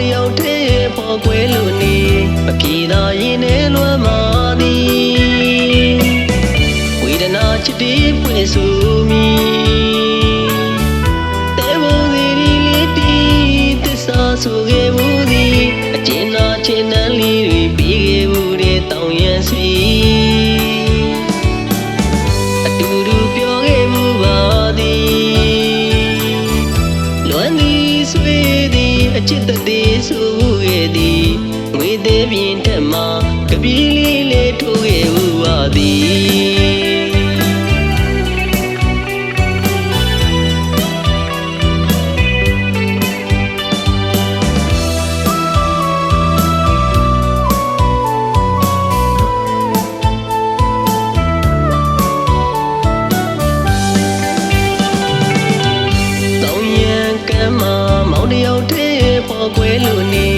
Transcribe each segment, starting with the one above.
တယောက်တည်းပေါ်ကွယ်လို့နေမပြေသာရင်နဲ့လွမ်းမာသည်ဝေဒနာချစ်ပြီးပွင့်ဆို ချစ်တဲ့သေးဆိုခဲ့သည်ငွေသေးပြင်းထက်မှာကပီးလေးလေးထိုးခဲ့ဦးပါသည် ကွယ်လို့နေ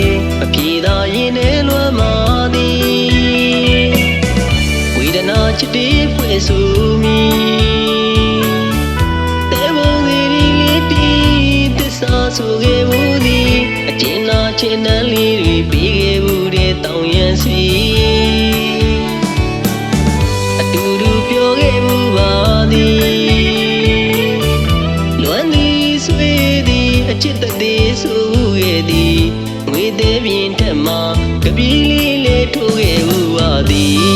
အပြေသာရင်နဲ့လွမ်းမာသည်ဝေဒနာချစ်တေးဖွဲ့ဆူမီတဲဝန်စီလေးပြီးသစ္စာဆိုခဲ့ သေးပြင်းထက်မှာကပီးလေးလေးထိုးခဲ့ဦးပါသည်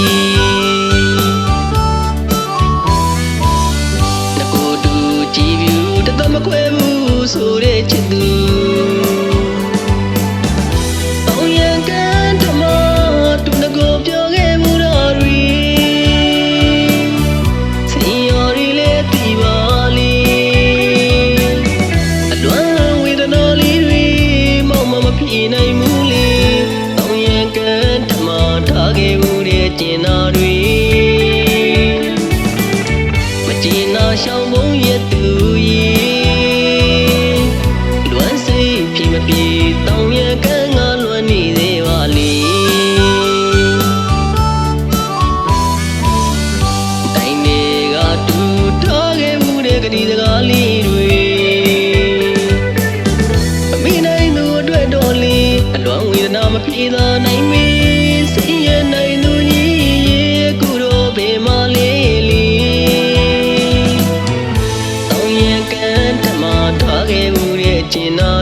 চেনা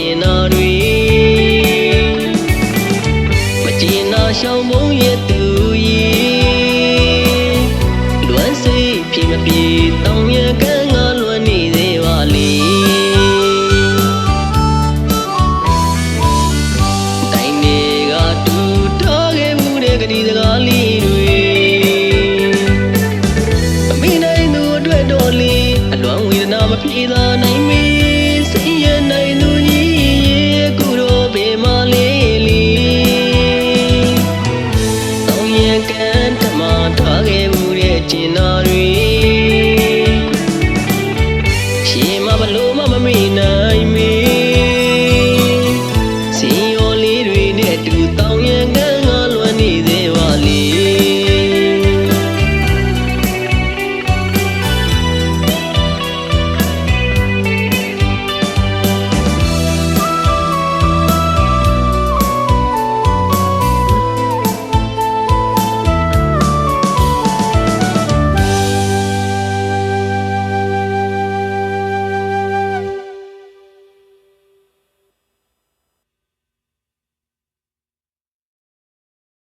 ကျင်တော်တွေမကျင်တော်ရှောင်းမုံရဲ့သူကြီးလွမ်းစေးပြင်းမပြေတောင်းရကန်းငါလွမ်းနေသေးပါလေတိုင်းတွေကတူတော်ခဲ့မှုတဲ့ဂတိစကားလေးတွေအမိနိုင်သူအတွက်တော်လေးအလွမ်းဝေဒနာမပြေသာနာ do